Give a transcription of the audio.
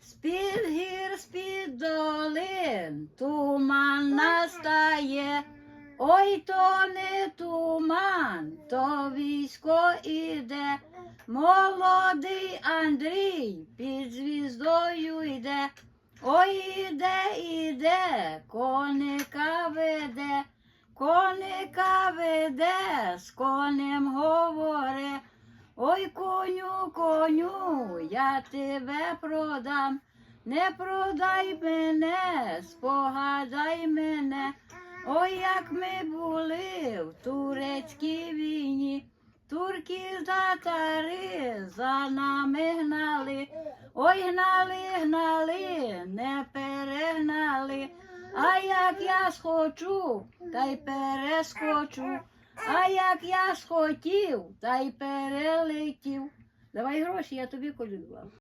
З-під гір, з-під долин, туман настає. Ой, то не туман, то військо іде. Молодий Андрій під звіздою йде. Ой, іде, іде, коника веде, коника веде, з конем говоре. Ой, коню, коню, я тебе продам. Не продай мене, спогадай мене. Ой, як ми були в турецькій війні. Турки татари за нами гнали. Ой, гнали, гнали, не перегнали. А як я схочу, та й перескочу. А як я схотів, та й перелетів. Давай гроші, я тобі колюдував.